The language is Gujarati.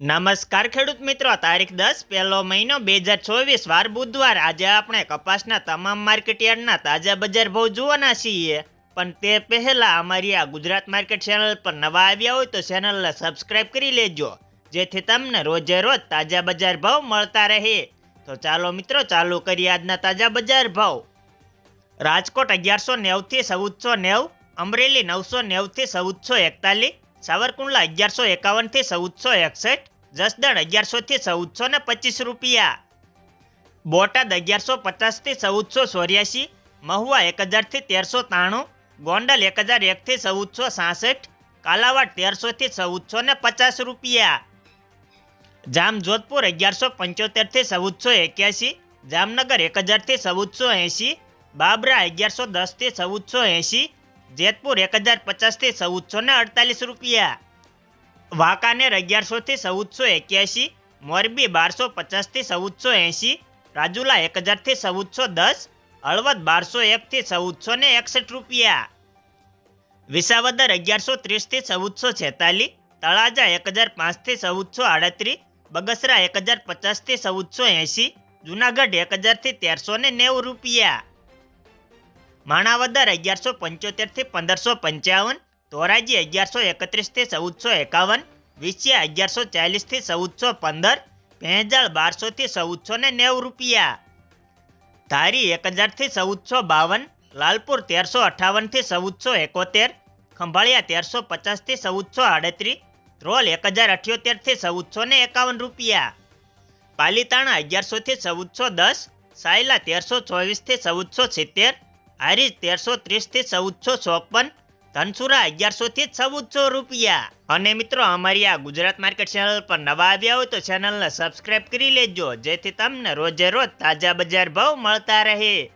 નમસ્કાર ખેડૂત મિત્રો, તારીખ દસ પહેલો મહિનો બે હજાર ચોવીસ વાર બુધવાર. આજે આપણે કપાસના તમામ માર્કેટયાર્ડના તાજા બજાર ભાવ જોવાના છીએ. પણ તે પહેલા અમારી આ ગુજરાત માર્કેટ ચેનલ પર નવા આવ્યા હોય તો ચેનલને સબસ્ક્રાઇબ કરી લેજો. જેથી તમને રોજે રોજ તાજા બજાર ભાવ મળતા રહે. તો ચાલો મિત્રો, ચાલુ કરીએ આજના તાજા બજાર ભાવ. રાજકોટ અગિયારસો નેવથી ચૌદસો નેવ, અમરેલી નવસો નેવથી ચૌદસો એકતાલીસ સાવરકુંડલા અગિયારસો એકાવનથી ચૌદસો એકસઠ, જસદણ અગિયારસોથી ચૌદસો ને પચીસ રૂપિયા. બોટાદ અગિયારસો પચાસથી ચૌદસો ચોર્યાસી, મહુવા એક હજારથી તેરસો ત્રાણું, ગોંડલ એક હજાર એકથી ચૌદસો સાસઠ, કાલાવાડ તેરસોથી ચૌદસો ને પચાસ રૂપિયા. જામજોધપુર અગિયારસો પંચોતેરથી ચૌદસો એક્યાસી, જામનગર એક હજારથી ચૌદસો એંશી, બાબરા અગિયારસો દસથી ચૌદસો એંશી જેતપુર એક હજાર પચાસથી ચૌદસો ને અડતાલીસ રૂપિયા. વાંકાનેર અગિયારસોથી ચૌદસો એક્યાસી, મોરબી બારસો પચાસથી ચૌદસો એંશી, રાજુલા એક હજારથી ચૌદસો દસ, હળવદ બારસો એકથી ચૌદસો ને એકસઠ રૂપિયા. વિસાવદર અગિયારસો ત્રીસથી ચૌદસો છેતાલીસ, તળાજા એક હજાર પાંચથી ચૌદસો આડત્રીસ, બગસરા એક હજાર પચાસથી ચૌદસો એંશી, જુનાગઢ એક હજારથી તેરસો ને નેવું રૂપિયા. માણાવદર અગિયારસો પંચોતેરથી પંદરસો પંચાવન, ધોરાજી અગિયારસો એકત્રીસથી ચૌદસો એકાવન વિછિયા અગિયારસો ચાલીસથી ચૌદસો પંદર, ભેંજાળ બારસોથી ચૌદસો ને નેવું રૂપિયા. ધારી એક હજારથી ચૌદસો બાવન, લાલપુર તેરસો અઠાવનથી ચૌદસો એકોતેર, ખંભાળિયા તેરસો પચાસથી ચૌદસો આડત્રીસ, ધ્રોલ એક હજાર અઠ્યોતેરથી ચૌદસો ને એકાવન રૂપિયા. પાલીતાણા અગિયારસોથી ચૌદસો દસ, સાયલા તેરસો ચોવીસથી ચૌદસો સિત્તેર હારીજ તેરસો ત્રીસથી ચૌદસો ચોપન, ધનસુરા અગિયારસોથી ચૌદસો રૂપિયા. અને મિત્રો, અમારી આ ગુજરાત માર્કેટ ચેનલ પર નવા આવ્યા હોય તો ચેનલને સબસ્ક્રાઇબ કરી લેજો, જેથી તમને રોજે રોજ તાજા બજાર ભાવ મળતા રહે.